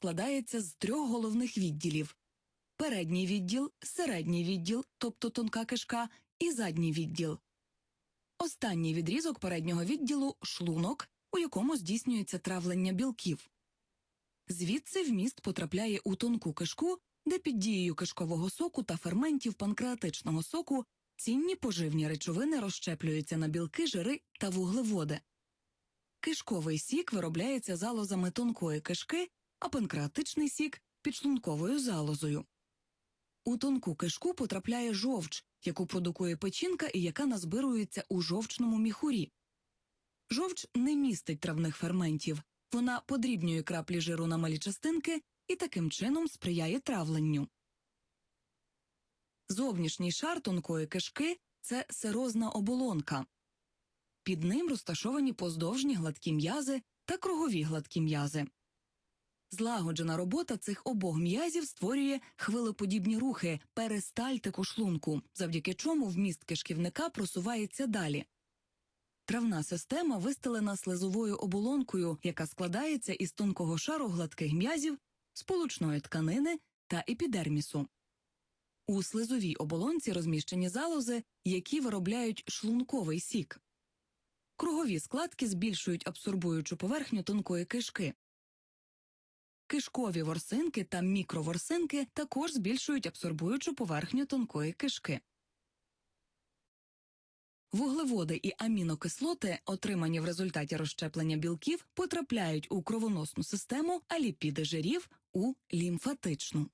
складається з трьох головних відділів: передній відділ, середній відділ, тобто тонка кишка, і задній відділ. Останній відрізок переднього відділу шлунок, у якому здійснюється травлення білків. Звідси вміст потрапляє у тонку кишку, де під дією кишкового соку та ферментів панкреатичного соку цінні поживні речовини розщеплюються на білки, жири та вуглеводи. Кишковий сік виробляється залозами тонкої кишки, а панкреатичний сік підшлунковою залозою. У тонку кишку потрапляє жовч, яку продукує печінка і яка назбирується у жовчному міхурі. Жовч не містить травних ферментів, вона подрібнює краплі жиру на малі частинки і таким чином сприяє травленню. Зовнішній шар тонкої кишки це серозна оболонка. Під ним розташовані поздовжні гладкі м'язи та кругові гладкі м'язи. Злагоджена робота цих обох м'язів створює хвилеподібні рухи перистальтику шлунку, завдяки чому вміст кишківника просувається далі. Травна система вистелена слизовою оболонкою, яка складається із тонкого шару гладких м'язів, сполучної тканини та епідермісу. У слизовій оболонці розміщені залози, які виробляють шлунковий сік. Кругові складки збільшують абсорбуючу поверхню тонкої кишки. Кишкові ворсинки та мікроворсинки також збільшують абсорбуючу поверхню тонкої кишки. Вуглеводи і амінокислоти, отримані в результаті розщеплення білків, потрапляють у кровоносну систему, а ліпіди жирів у лімфатичну.